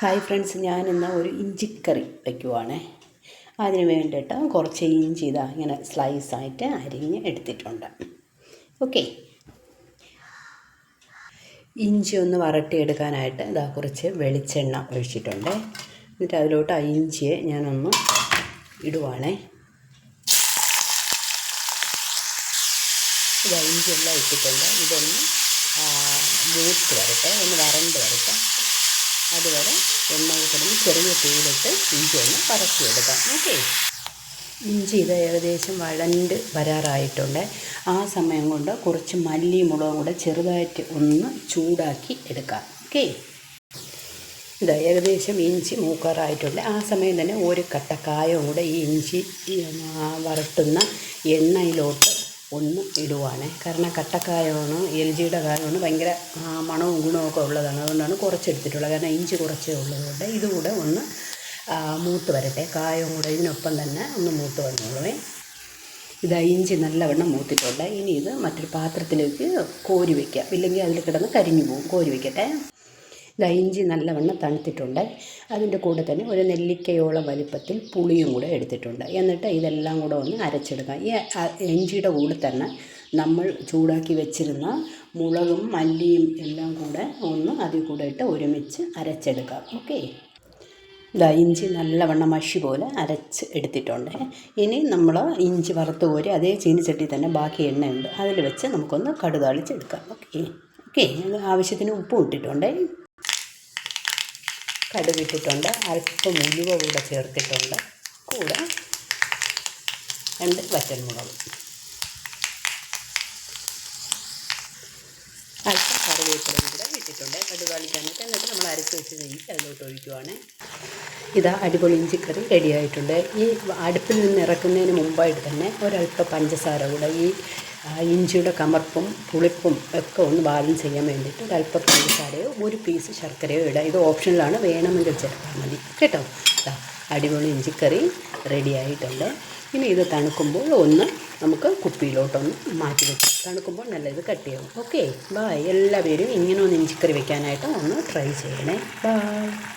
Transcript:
Hi friends ഞാൻ ഇന്ന് ഒരു ഇഞ്ചിക്കറി വയ്ക്കുവാണേ. അതിന് വേണ്ടിയിട്ട് കുറച്ച് ഇഞ്ചി ഇതാ ഇങ്ങനെ സ്ലൈസായിട്ട് അരിഞ്ഞ് എടുത്തിട്ടുണ്ട്. ഓക്കെ ഇഞ്ചി ഒന്ന് വരട്ടിയെടുക്കാനായിട്ട് ഇതാ കുറച്ച് വെളിച്ചെണ്ണ ഒഴിച്ചിട്ടുണ്ട്. എന്നിട്ട് അതിലോട്ട് ആ ഇഞ്ചിയെ ഞാനൊന്ന് ഇടുവാണേ. ഇതാ ഇഞ്ചിയെല്ലാം ഇട്ടിട്ടുണ്ട്. ഇതൊന്ന് മൂത്ത് വരട്ടെ ഒന്ന് വരണ്ട് വരട്ടെ. അതുവരെ എണ്ണയിൽ കിടന്ന് ചെറിയ തീയിലിട്ട് ഇഞ്ചി ഒന്ന് പരത്തിയെടുക്കാം. ഓക്കെ? ഇഞ്ചി ഇത് ഏകദേശം വഴണ്ട് വരാറായിട്ടുണ്ട്. ആ സമയം കൊണ്ട് കുറച്ച് മല്ലി മുളകും കൂടെ ചെറുതായിട്ട് ഒന്ന് ചൂടാക്കി എടുക്കാം. ഓക്കെ? ഇത് ഏകദേശം ഇഞ്ചി മൂക്കാറായിട്ടുണ്ട്. ആ സമയം തന്നെ ഒരു കട്ടക്കായം കൂടെ ഈ ഇഞ്ചി വരട്ടുന്ന എണ്ണയിലോട്ട് ഒന്ന് ഇടുവാണേ. കാരണം കട്ടക്കായമാണ് എൽ ജിയുടെ കായമാണ് ഭയങ്കര മണവും ഗുണവും ഒക്കെ ഉള്ളതാണ്. അതുകൊണ്ടാണ് കുറച്ചെടുത്തിട്ടുള്ളത്. കാരണം ഇഞ്ചി കുറച്ചേ ഉള്ളതുകൊണ്ട് ഇതുകൂടെ ഒന്ന് മൂത്ത് വരട്ടെ. കായവും കൂടെ ഇതിനൊപ്പം തന്നെ ഒന്ന് മൂത്ത് വന്നോളേ ഇതാ ഇഞ്ചി നല്ലവണ്ണം മൂത്തിട്ടുണ്ട്. ഇനി ഇത് മറ്റൊരു പാത്രത്തിലേക്ക് കോരി വയ്ക്കാം ഇല്ലെങ്കിൽ അതിൽ കിടന്ന് കരിഞ്ഞു പോകും. കോരി വയ്ക്കട്ടെ ഇഞ്ചി നല്ലവണ്ണം തണുത്തിട്ടുണ്ട്. അതിന്റെ കൂടെ തന്നെ ഒരു നെല്ലിക്കയോളം വലിപ്പത്തിൽ പുളിയും കൂടെ എടുത്തിട്ടുണ്ട്. എന്നിട്ട് ഇതെല്ലാം കൂടെ ഒന്ന് അരച്ചെടുക്കാം. ഈ ഇഞ്ചിയുടെ കൂടെ തന്നെ നമ്മൾ ചൂടാക്കി വെച്ചിരുന്ന മുളകും മല്ലിയും എല്ലാം കൂടെ ഒന്ന് അതിൽ കൂടെ ഇട്ട് ഒരുമിച്ച് അരച്ചെടുക്കാം. ഓക്കെ? ഇതാ ഇഞ്ചി നല്ലവണ്ണം മഷി പോലെ അരച്ച് എടുത്തിട്ടുണ്ട്. ഇനി നമ്മൾ ഇഞ്ചി വറുത്ത് കോരി അതേ ചീനിച്ചട്ടി തന്നെ ബാക്കി എണ്ണയുണ്ട്. അതിൽ വെച്ച് നമുക്കൊന്ന് കടുതാളിച്ചെടുക്കാം ഓക്കെ? ഓക്കെ ആവശ്യത്തിന് ഉപ്പും ഇട്ടിട്ടുണ്ട്. കടുകിട്ടിട്ടുണ്ട്. അല്പം ഉലുവ കൂടെ ചേർത്തിട്ടുണ്ട്. കൂടെ രണ്ട് വറ്റൽമുളക്. അല്പം കറിവേപ്പിലയും കൂടെ ഇട്ടിട്ടുണ്ട്. കടുകാളിക്കാനായിട്ട് എന്നിട്ട് നമ്മൾ അരച്ച് വെച്ച് നെയ്യ് അതിലോട്ട് ഒഴിക്കുവാണ്. ഇതാ അടിപൊളി ഇഞ്ചിക്കറി റെഡി ആയിട്ടുണ്ട്. ഈ അടുപ്പിൽ നിന്ന് ഇറക്കുന്നതിന് മുമ്പായിട്ട് തന്നെ ഒരൽപ്പം പഞ്ചസാര കൂടെ ഈ ഇഞ്ചിയുടെ കമർപ്പും പുളിപ്പും ഒക്കെ ഒന്ന് ബാലൻസ് ചെയ്യാൻ വേണ്ടിയിട്ട് ഒരല്പം പഞ്ചസാരയോ ഒരു പീസ് ശർക്കരയോ ഇടുക ഇത് ഓപ്ഷനിലാണ്. വേണമെങ്കിൽ ചേർത്താൽ മതി. കേട്ടോ? അടിപൊളി ഇഞ്ചിക്കറി റെഡി ആയിട്ടുണ്ട്. ഇനി ഇത് തണുക്കുമ്പോൾ ഒന്ന് നമുക്ക് കുപ്പിയിലോട്ടൊന്ന് മാറ്റി വെക്കാം. തണുക്കുമ്പോൾ നല്ല ഇത് കട്ടിയാവും. ഓക്കെ ബായ് എല്ലാവരും ഇങ്ങനെ ഒന്ന് ഇഞ്ചിക്കറി വെക്കാനായിട്ട് ഒന്ന് ട്രൈ ചെയ്യണേ. ബായ്